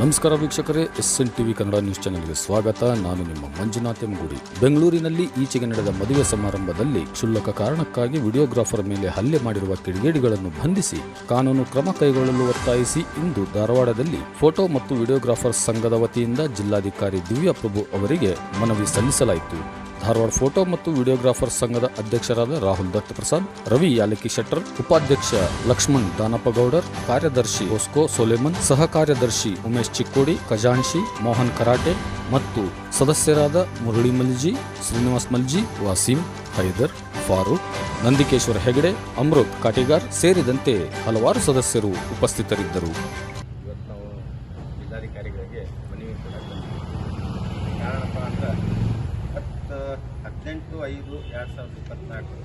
ನಮಸ್ಕಾರ ವೀಕ್ಷಕರೇ, S N TV Kannada news ಚಾನೆಲ್ಗೆ ಸ್ವಾಗತ. ನಾನು ನಿಮ್ಮ ಮಂಜುನಾಥ್ ಎಂಗೂಡಿ ಬೆಂಗಳೂರಿನಲ್ಲಿ ಈಚೆಗೆ ನಡೆದ ಮದುವೆ ಸಮಾರಂಭದಲ್ಲಿ ಕ್ಷುಲ್ಲಕ ಕಾರಣಕ್ಕಾಗಿ ವಿಡಿಯೋಗ್ರಾಫರ್ ಮೇಲೆ ಹಲ್ಲೆ ಮಾಡಿರುವ ಕಿಡಿಗೇಡಿಗಳನ್ನು ಬಂಧಿಸಿ ಕಾನೂನು ಕ್ರಮ ಕೈಗೊಳ್ಳಲು ಒತ್ತಾಯಿಸಿ ಇಂದು ಧಾರವಾಡದಲ್ಲಿ ಫೋಟೋ ಮತ್ತು ವಿಡಿಯೋಗ್ರಾಫರ್ ಸಂಘದ ವತಿಯಿಂದ ಜಿಲ್ಲಾಧಿಕಾರಿ ದಿವ್ಯಾ ಪ್ರಭು ಅವರಿಗೆ ಮನವಿ ಸಲ್ಲಿಸಲಾಯಿತು. ಧಾರವಾಡ ಫೋಟೋ ಮತ್ತು ವಿಡಿಯೋಗ್ರಾಫರ್ ಸಂಘದ ಅಧ್ಯಕ್ಷರಾದ ರಾಹುಲ್ ದತ್ತ ಪ್ರಸಾದ್, ರವಿ ಯಾಲಕಿ ಶೆಟ್ಟರ್, ಉಪಾಧ್ಯಕ್ಷ ಲಕ್ಷ್ಮಣ್ ದಾನಪ್ಪ ಗೌಡರ್, ಕಾರ್ಯದರ್ಶಿ ಓಸ್ಕೋ ಸೋಲೆಮನ್, ಸಹ ಕಾರ್ಯದರ್ಶಿ ಉಮೇಶ್ ಚಿಕ್ಕೋಡಿ ಖಜಾನ್ಶಿ ಮೋಹನ್ ಕರಾಟೆ ಮತ್ತು ಸದಸ್ಯರಾದ ಮುರಳಿ ಮಲ್ಜಿ, ಶ್ರೀನಿವಾಸ್ ಮಲ್ಜಿ, ವಾಸೀಂ, ಹೈದರ್, ಫಾರೂಕ್, ನಂದಿಕೇಶ್ವರ ಹೆಗಡೆ, ಅಮೃತ್ ಕಾಟಿಗಾರ್ ಸೇರಿದಂತೆ ಹಲವಾರು ಸದಸ್ಯರು ಉಪಸ್ಥಿತರಿದ್ದರು ಇವತ್ತು ನಾವು ಜಿಲ್ಲಾಧಿಕಾರಿಗಳಿಗೆ ಮನವಿ ಕೊಡಕ್ಕೆ ಬಂದಿದ್ದೀವಿ ಕಾರಣಪ್ಪ ಅಂದ್ರೆ ಹತ್ತು ಹದಿನೆಂಟು ಐದು ಎರಡು ಸಾವಿರದ ಇಪ್ಪತ್ತ್ನಾಲ್ಕು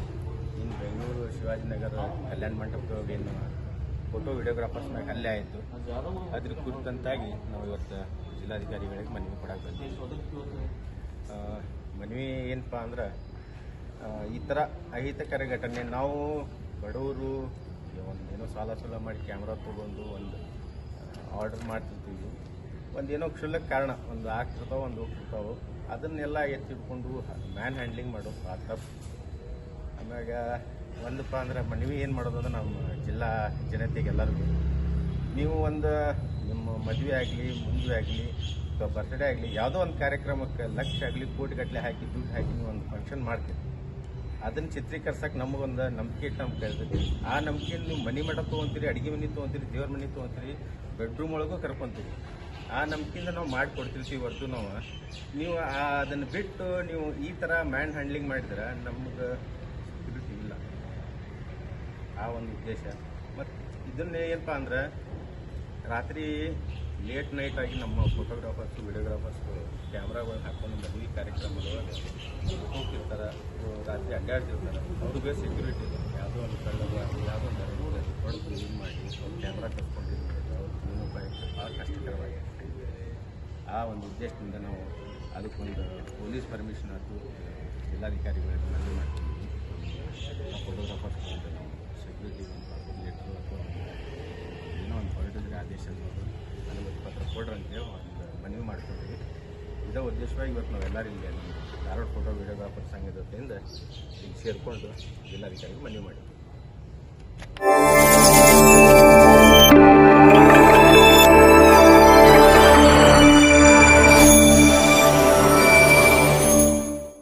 ಇನ್ನು ಬೆಂಗಳೂರು ಶಿವಾಜಿನಗರ ಕಲ್ಯಾಣ ಮಂಟಪದೊಳಗೆ ಏನು ಫೋಟೋ ವಿಡಿಯೋಗ್ರಾಫರ್ಸ್ ಮ್ಯಾಗ ಹಲ್ಲೆ ಆಯಿತು. ಅದ್ರ ಕುರಿತಂತಾಗಿ ನಾವು ಇವತ್ತು ಜಿಲ್ಲಾಧಿಕಾರಿಗಳಿಗೆ ಮನವಿ ಕೊಡಕ್ಕೆ ಬಂದಿದ್ದೀವಿ ಮನವಿ ಏನಪ್ಪ ಅಂದ್ರೆ ಈ ಥರ ಅಹಿತಕರ ಘಟನೆ ನಾವು ಬಡವರು ಒಂದು ಏನೋ ಸಾಲ ಸೂಲ ಮಾಡಿ ಕ್ಯಾಮ್ರಾ ತೊಗೊಂಡು ಒಂದು ಆರ್ಡರ್ ಮಾಡ್ತಿರ್ತೀವಿ. ಒಂದು ಕ್ಷುಲ್ಲಕ್ಕೆ ಕ್ಷುಲ್ಲಕ ಕಾರಣ, ಒಂದು ಆಗ್ತಿರ್ತಾವೆ ಒಂದು ಹೋಗ್ತಿರ್ತಾವೆ ಅದನ್ನೆಲ್ಲ ಎತ್ತಿಟ್ಕೊಂಡು ಮ್ಯಾನ್ ಹ್ಯಾಂಡ್ಲಿಂಗ್ ಮಾಡೋದು ಆ ತಪ್ಪು ಆಮ್ಯಾಗ ಒಂದಪ್ಪ ಅಂದ್ರೆ ಮನವಿ ಏನು ಮಾಡೋದು ಅಂದ್ರೆ ನಮ್ಮ ಜಿಲ್ಲಾ ಜನತೆಗೆಲ್ಲರಿಗೂ. ನೀವು ಒಂದು ನಿಮ್ಮ ಮದುವೆ ಆಗಲಿ, ಮುಂದುವೆ ಆಗಲಿ, ಅಥವಾ ಬರ್ತ್ಡೇ ಆಗಲಿ, ಯಾವುದೋ ಒಂದು ಕಾರ್ಯಕ್ರಮಕ್ಕೆ ಲಕ್ಷ ಆಗಲಿ ಕೋಟಿಗಟ್ಟಲೆ ಹಾಕಿ, ದುಡ್ಡು ಹಾಕಿ ನೀವು ಒಂದು ಫಂಕ್ಷನ್ ಮಾಡ್ತೀರಿ. ಅದನ್ನು ಚಿತ್ರೀಕರ್ಸಕ್ಕೆ ನಮಗೊಂದು ನಂಬಿಕೆ ಇಟ್ಟು ನಮ್ಗೆ ಕೇಳ್ತೀವಿ ಆ ನಂಬಿಕೆಯಲ್ಲಿ ನೀವು ಮನೆ ಮಠ ತೊಗೊಂತೀರಿ, ಅಡುಗೆ ಮನೆ ತೊಗೊಂತೀರಿ, ದೇವ್ರ ಮನೆ ತೊಗೊಂತೀರಿ ಬೆಡ್ರೂಮ್ ಒಳಗೂ ಕರ್ಕೊಂತೀರಿ. ಆ ನಂಬಿಕೆಯಿಂದ ನಾವು ಮಾಡಿಕೊಡ್ತಿರ್ತೀವಿ ಹೊರತು ನಾವು ನೀವು ಅದನ್ನು ಬಿಟ್ಟು ನೀವು ಈ ಥರ ಮ್ಯಾನ್ ಹ್ಯಾಂಡ್ಲಿಂಗ್ ಮಾಡಿದ್ರೆ ನಮ್ಗೆ ಇದು ಇಲ್ಲ ಆ ಒಂದು ಉದ್ದೇಶ. ಮತ್ತು ಇದನ್ನ ಏನಪ್ಪ ಅಂದ್ರೆ, ರಾತ್ರಿ ಲೇಟ್ ನೈಟ್ ಆಗಿ ನಮ್ಮ ಫೋಟೋಗ್ರಾಫರ್ಸ್ ವಿಡಿಯೋಗ್ರಾಫರ್ಸ್ ಕ್ಯಾಮ್ರಾಗಳನ್ನ ಹಾಕೊಂಡು ಮದುವೆ ಕಾರ್ಯಕ್ರಮದೊಳಗೆ ಹೋಗ್ತಿರ್ತಾರೆ, ರಾತ್ರಿ ಅಡ್ಡಾಡ್ತಿರ್ತಾರೆ. ಅವ್ರಿಗೆ ಸೆಕ್ಯೂರಿಟಿ ಯಾವುದೋ ಒಂದು ಕಳ್ಳರು ಆಗಲಿ ಯಾವುದೋ ಒಂದು ಹೊಡೆದು ಇದು ಮಾಡಿ ಅವ್ರು ಕ್ಯಾಮ್ರಾ ಕಸ್ಕೊಂಡಿರ್ತಾರೆ ಅವ್ರ ಜೀವನೋಪಾಯಕ್ಕೆ ಭಾಳ ಕಷ್ಟಕರವಾಗಿದೆ ಆ ಒಂದು ಉದ್ದೇಶದಿಂದ ನಾವು ಅದಕ್ಕೊಂದು ಪೊಲೀಸ್ ಪರ್ಮಿಷನ್ ಆಯಿತು, ಜಿಲ್ಲಾಧಿಕಾರಿಗಳಿಗೆ ಮನವಿ ಮಾಡ್ತೀವಿ. ಫೋಟೋಗ್ರಾಫರ್ಸ್ ನಾವು ಸೆಕ್ಯೂರಿಟಿ ಒಂದು ಲೆಟ್ರು ಅಥವಾ ಏನೋ ಒಂದು ಹೊರಟಿದ್ರೆ ಆದೇಶ ಅನುಮತಿ ಪತ್ರ ಕೊಡ್ರಂತೆ ಒಂದು ಮನವಿ ಮಾಡ್ಕೊಂಡಿದ್ವಿ. ಇದೇ ಉದ್ದೇಶವಾಗಿ ಇವತ್ತು ನಾವೆಲ್ಲರೂ ಇಲ್ಲಿ ನಮ್ಮ ಧಾರವಾಡ ಫೋಟೋ ವಿಡಿಯೋಗ್ರಾಫರ್ ಸಂಘದ ವತಿಯಿಂದ ಇಲ್ಲಿ ಸೇರಿಕೊಂಡು ಜಿಲ್ಲಾಧಿಕಾರಿಗೆ ಮನವಿ ಮಾಡಿದ್ವಿ.